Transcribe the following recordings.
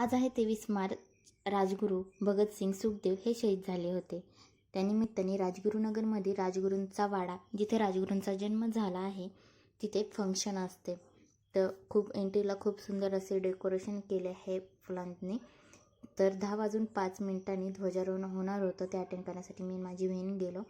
आज आहे तेवीस मार्च. राजगुरू भगतसिंग सुखदेव हे शहीद झाले होते. त्यानिमित्ताने राजगुरुनगरमध्ये राजगुरूंचा वाडा जिथे राजगुरूंचा जन्म झाला आहे तिथे फंक्शन असते. तर खूप एंट्रीला खूप सुंदर असे डेकोरेशन केले आहे फुलांनी. तर दहा वाजून पाच मिनिटांनी ध्वजारोहण होणार होतं ते अटेंड करण्यासाठी मी माझी बहीण गेलो.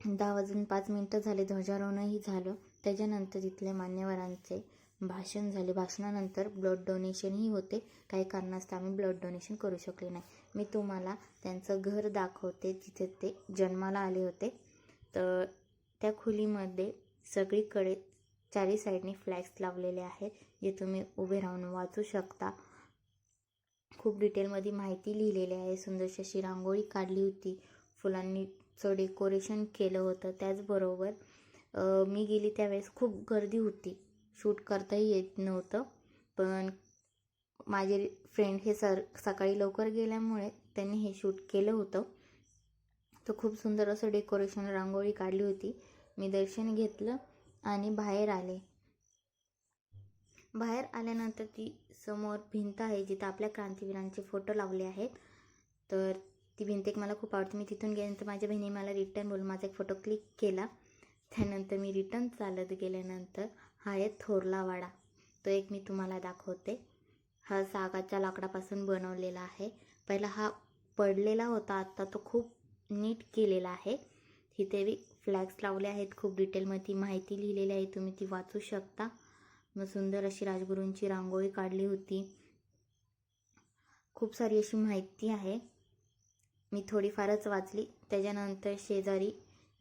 दहा वाजून पाच मिनटं झाले ध्वजारोहणही झालं. त्याच्यानंतर तिथल्या मान्यवरांचे भाषण झाले. भाषणानंतर ब्लड डोनेशनही होते. काही कारणास्तव आम्ही ब्लड डोनेशन करू शकले नाही. मी तुम्हाला त्यांचं घर दाखवते. जिथे ते जन्माला आले होते. तर त्या खोलीमध्ये सगळीकडे चारी साईडने फ्लॅग्स लावलेले आहेत. जे तुम्ही उभे राहून वाचू शकता. खूप डिटेलमध्ये माहिती लिहिलेली आहे. सुंदरशी अशी रांगोळी काढली होती. फुलांनीचं डेकोरेशन केलं होतं. त्याचबरोबर मी गेली त्यावेळेस खूप गर्दी होती. शूट करताही येत नव्हतं. पण माझे फ्रेंड हे सर सकाळी लवकर गेल्यामुळे त्यांनी हे शूट केलं होतं. तर खूप सुंदर असं डेकोरेशन रांगोळी काढली होती. मी दर्शन घेतलं आणि बाहेर आले. बाहेर आल्यानंतर ती समोर भिंत आहे जिथं आपल्या क्रांतीवीरांचे फोटो लावले आहेत. तर ती भिंत एक मला खूप आवडते. मी तिथून गेल्यानंतर माझ्या बहिणी मला रिटर्न बोलून माझा एक फोटो क्लिक केला. त्यानंतर मी रिटर्न चालत गेल्यानंतर हा आहे थोरला वाडा. तो एक मी तुम्हाला दाखवते. हा सागाच्या लाकडापासून बनवलेला आहे. पहिला हा पडलेला होता आत्ता तो खूप नीट केलेला आहे. तिथे बी फ्लॅग्स लावले आहेत खूप डिटेलमध्ये माहिती लिहिलेली आहे तुम्ही ती वाचू शकता. मग सुंदर अशी राजगुरूंची रांगोळी काढली होती. खूप सारी अशी माहिती आहे. मी थोडीफारच वाचली. त्याच्यानंतर शेजारी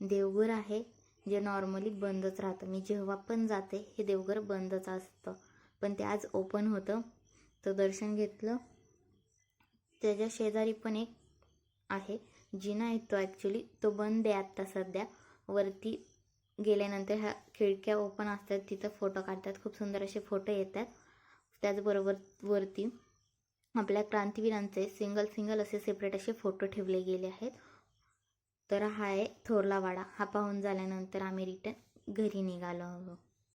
देवघर आहे. जे नॉर्मली बंदच राहतं. मी जेव्हा पण जाते हे देवघर बंदच असतं. पण ते आज ओपन होतं. तर दर्शन घेतलं. त्याच्या शेजारी पण एक आहे. जिना येतो तो ॲक्च्युली तो बंद आहे आत्ता सध्या. वरती गेल्यानंतर ह्या खिडक्या ओपन असतात. तिथं फोटो काढतात. खूप सुंदर असे फोटो येतात. त्याचबरोबर वरती आपल्या क्रांतीवीरांचे सिंगल सिंगल असे सेपरेट असे फोटो ठेवले गेले आहेत. तर हा आहे थोरला वाडा. हा पाहून झाल्यानंतर आम्ही रिटर्न घरी निघालो आहोत.